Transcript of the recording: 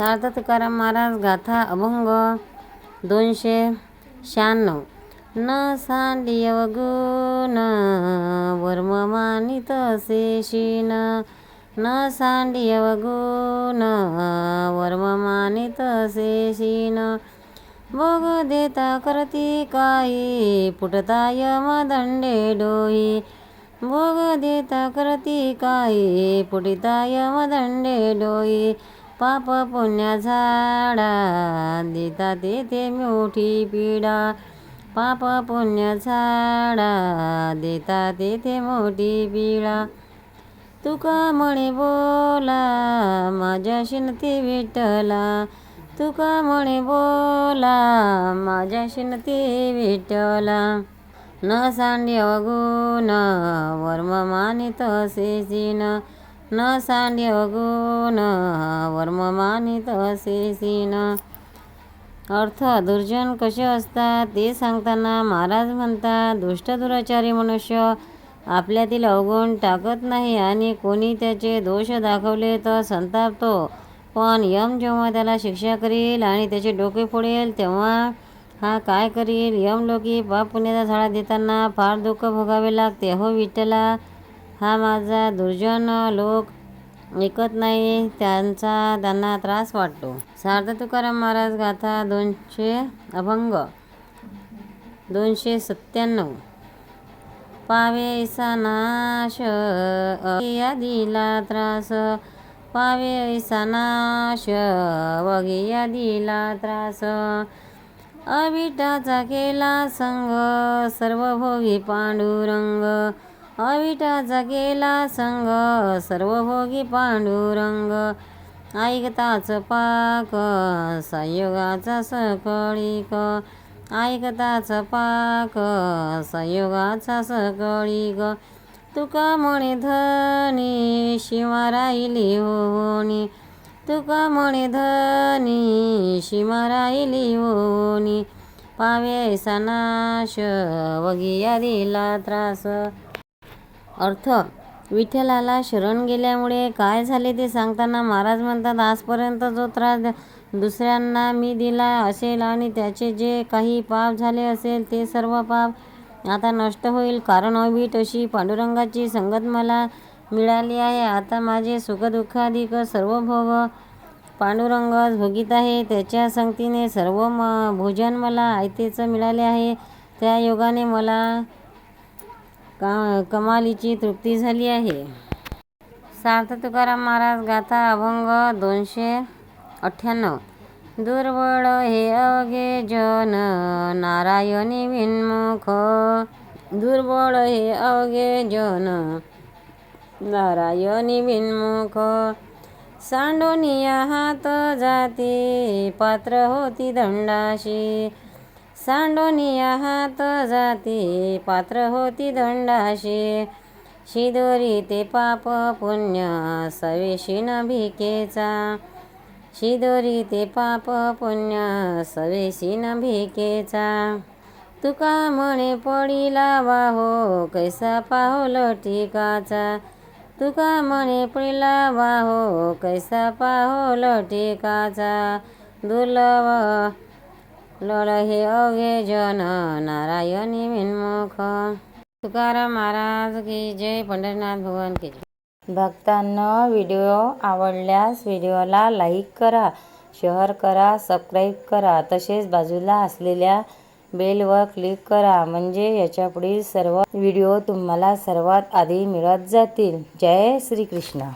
सार्थ तुकाराम महाराज गाथा अभंग दोनशे शहाण्णव. न सांडिय गुण वर्म मानित शेषीन न सांडिय गुण वर्म मानित शेषीन भोग देता करती काही पुटताय मदंडे डोई. भोग देता करती काही पुटिताय मदंडे डोई. पाप पुण्य झाडा. देता तेथे मोठी पीडा. पाप पुण्य झाडा. देता तेथे मोठी पीडा. तुका म्हणे बोला माझ्या शिनती विठला तुका म्हणे बोला माझ्या शिनती विठला न सांड्य गुण वर्म मानित शेषीन न सांड्यव गुण वर्म मानित न अर्थ दुर्जन कसे असतात ते सांगताना महाराज म्हणतात दुष्ट दुराचारी मनुष्य आपल्यातील अवगुण टाकत नाही आणि कोणी त्याचे दोष दाखवले तर संतापतो. पण यम जेव्हा त्याला शिक्षा करील आणि त्याचे डोके फोडेल तेव्हा हा काय करील? यमलोकी पाप पुण्याचा झाडा देताना फार दुःख भोगावे लागते. हो विठ्ठला हा माझा दुर्जन लोक ऐकत नाही त्यांचा त्यांना त्रास वाटतो. सार्थ तुकाराम महाराज गाथा दोनशे अभंग दोनशे सत्त्याण्णव. पावेसा नाश या दिला त्रास पावेसा नाश वगिया दिला त्रास. अविटाचा केला संग सर्वभोगी पांडुरंग अविटाचा गेला संग सर्वभोगी पांडुरंग. ऐकताच पाक संयोगाचा सकळीक. ऐकताच पाक संयोगाचा सकळीक. तुका म्हणे धनी शिवा राहिली होनी तुका म्हणे धनी शिमा राहिली होनी पावे सनाश नाश वगिया दिला त्रास. अर्थ विठ्ठलाला शरण गेल्यामुळे काय झाले ते सांगताना महाराज म्हणतात आजपर्यंत जो त्रास दुसऱ्यांना मी दिला असेल आणि त्याचे जे काही पाप झाले असेल ते सर्व पाप आता नष्ट होईल. कारण अवीट अशी पांडुरंगाची संगत मला मिळाली आहे. आता माझे सुखदुःखाधिक सर्व भोग पांडुरंगच भोगीत आहे. त्याच्या संगतीने सर्व म भोजन मला आयतेचं मिळाले आहे. त्या योगाने मला का कमालीची तृप्ती झाली आहे? सार्थ तुकाराम महाराज गाथा अभंग दोनशे अठ्ठ्याण्णव. दुर्बळ हे अवघे जन नारायणी विन्मुख. दुर्बळ हे अवघे जन नारायणी विन्मुख. सांडोनिया हात जाती पात्र होती दंडाशी. सांडोनिया हात जाती पात्र होती दंडाशी. शिदोरी ते पाप पुण्य सवेशीन भिकेचा शिदोरी ते पाप पुण्य सवेशीन भिकेचा तुका म्हणे पडिला वाहो कैसा पाहोल टिकाचा तुका म्हणे पडिला वाहो कैसा पाहोल टिकाचा दुर्लभ लढ हे अवघे जन नारायणी मिनमुख तुकाराम महाराज की जय पंढरीनाथ भगवान की जय. भक्तांना व्हिडिओ आवडल्यास व्हिडिओला लाईक करा शेअर करा सबस्क्राईब करा. तसेच बाजूला असलेल्या बेलवर क्लिक करा म्हणजे याच्यापुढील सर्व व्हिडिओ तुम्हाला सर्वात आधी मिळत जातील. जय श्रीकृष्ण.